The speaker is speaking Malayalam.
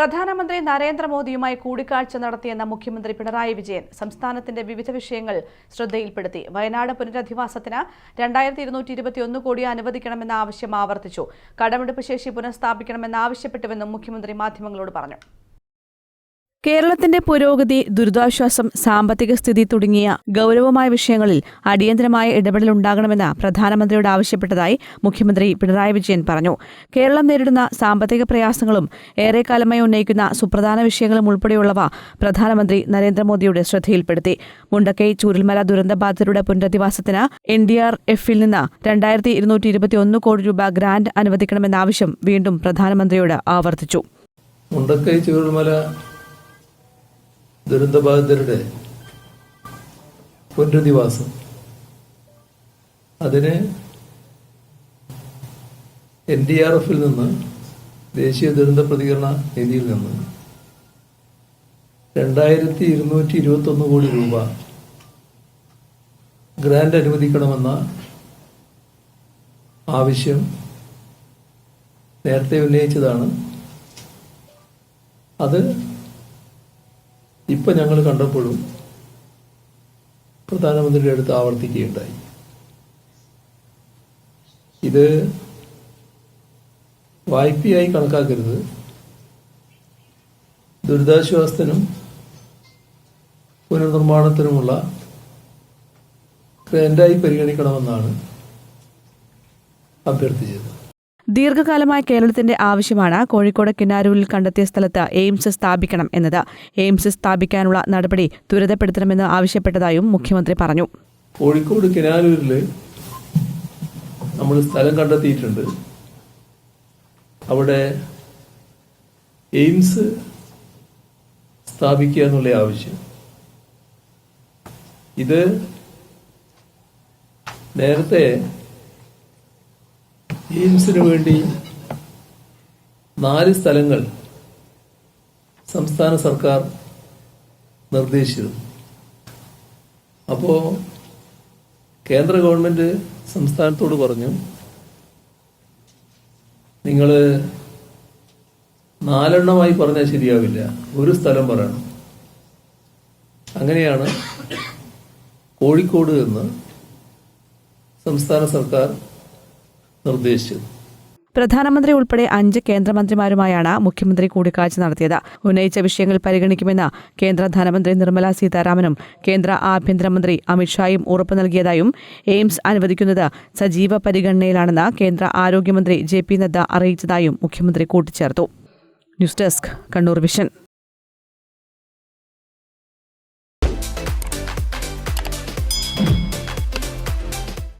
പ്രധാനമന്ത്രി നരേന്ദ്രമോദിയുമായി കൂടിക്കാഴ്ച നടത്തിയെന്ന മുഖ്യമന്ത്രി പിണറായി വിജയൻ സംസ്ഥാനത്തിന്റെ വിവിധ വിഷയങ്ങൾ ശ്രദ്ധയിൽപ്പെടുത്തി. വയനാട് പുനരധിവാസത്തിന് രണ്ടായിരത്തി ഇരുന്നൂറ്റി ഇരുപത്തിയൊന്ന് കോടി അനുവദിക്കണമെന്ന ആവശ്യം ആവർത്തിച്ചു. കടമെടുപ്പ് ശേഷി പുനഃസ്ഥാപിക്കണമെന്നാവശ്യപ്പെട്ടുവെന്നും മുഖ്യമന്ത്രി മാധ്യമങ്ങളോട് പറഞ്ഞു. കേരളത്തിന്റെ പുരോഗതി ദുരിതാശ്വാസം സാമ്പത്തിക സ്ഥിതി തുടങ്ങിയ ഗൌരവമായ വിഷയങ്ങളിൽ അടിയന്തരമായ ഇടപെടൽ ഉണ്ടാകണമെന്ന് പ്രധാനമന്ത്രിയോട് ആവശ്യപ്പെട്ടതായി മുഖ്യമന്ത്രി പിണറായി വിജയൻ പറഞ്ഞു. കേരളം നേരിടുന്ന സാമ്പത്തിക പ്രയാസങ്ങളും ഏറെക്കാലമായി ഉന്നയിക്കുന്ന സുപ്രധാന വിഷയങ്ങളും ഉൾപ്പെടെയുള്ളവ പ്രധാനമന്ത്രി നരേന്ദ്രമോദിയുടെ ശ്രദ്ധയിൽപ്പെടുത്തി. മുണ്ടക്കൈ ചൂരൽമല ദുരന്തബാധിതരുടെ പുനരധിവാസത്തിന് എൻ ഡി ആർ എഫിൽ നിന്ന് രണ്ടായിരത്തി ഇരുന്നൂറ്റി ഇരുപത്തിയൊന്ന് കോടി രൂപ ഗ്രാന്റ് അനുവദിക്കണമെന്ന ആവശ്യം വീണ്ടും പ്രധാനമന്ത്രിയോട് ആവർത്തിച്ചു. മുണ്ടക്കൈ ചുരുൾമല ദുരന്തബാധിതരുടെ പുനരധിവാസം. അതിന് എൻ ഡി ആർ എഫിൽ നിന്ന് ദേശീയ ദുരന്ത പ്രതികരണ നിധിയിൽ നിന്ന് രണ്ടായിരത്തി ഇരുന്നൂറ്റി ഇരുപത്തൊന്ന് കോടി രൂപ ഗ്രാന്റ് അനുവദിക്കണമെന്ന ആവശ്യം നേരത്തെ ഉന്നയിച്ചതാണ്. അത് ഇപ്പം ഞങ്ങൾ കണ്ടപ്പോഴും പ്രധാനമന്ത്രിയുടെ അടുത്ത് ആവർത്തിക്കുകയുണ്ടായി. ഇത് വായ്പയായി കണക്കാക്കരുത്. ദുരിതാശ്വാസത്തിനും പുനർനിർമ്മാണത്തിനുമുള്ള ഗ്രാൻഡായി പരിഗണിക്കണമെന്നാണ് അഭ്യർത്ഥിച്ചത്. ദീർഘകാലമായി കേരളത്തിന്റെ ആവശ്യമാണ് കോഴിക്കോട് കിനാരൂരിൽ കണ്ടെത്തിയ സ്ഥലത്ത് എയിംസ് സ്ഥാപിക്കണം എന്നത്. എയിംസ് സ്ഥാപിക്കാനുള്ള നടപടി ത്വരിതപ്പെടുത്തണമെന്ന് ആവശ്യപ്പെട്ടതായും മുഖ്യമന്ത്രി പറഞ്ഞു. കോഴിക്കോട് കിനാലൂരിൽ നമ്മൾ സ്ഥലം കണ്ടെത്തിയിട്ടുണ്ട്. അവിടെ എയിംസ് സ്ഥാപിക്കുക എന്നുള്ള ആവശ്യം. ഇത് നേരത്തെ എയിംസിന് വേണ്ടി നാല് സ്ഥലങ്ങൾ സംസ്ഥാന സർക്കാർ നിർദ്ദേശിച്ചിരുന്നു. അപ്പോൾ കേന്ദ്ര ഗവൺമെന്റ് സംസ്ഥാനത്തോട് പറഞ്ഞു നിങ്ങൾ നാലെണ്ണമായി പറഞ്ഞാൽ ശരിയാവില്ല. ഒരു സ്ഥലം പറയണം. അങ്ങനെയാണ് കോഴിക്കോട് എന്ന് സംസ്ഥാന സർക്കാർ നിർദ്ദേശിച്ചത്. പ്രധാനമന്ത്രി ഉൾപ്പെടെ അഞ്ച് കേന്ദ്രമന്ത്രിമാരുമായാണ് മുഖ്യമന്ത്രി കൂടിക്കാഴ്ച നടത്തിയത്. ഉന്നയിച്ച വിഷയങ്ങൾ പരിഗണിക്കുമെന്ന് കേന്ദ്ര ധനമന്ത്രി നിർമ്മല സീതാരാമനും കേന്ദ്ര ആഭ്യന്തരമന്ത്രി അമിത്ഷായും ഉറപ്പു നൽകിയതായും എയിംസ് അനുവദിക്കുന്നത് സജീവ പരിഗണനയിലാണെന്ന് കേന്ദ്ര ആരോഗ്യമന്ത്രി ജെ പി നദ്ദ അറിയിച്ചതായും മുഖ്യമന്ത്രി കൂട്ടിച്ചേർത്തു. News desk Kannur vision.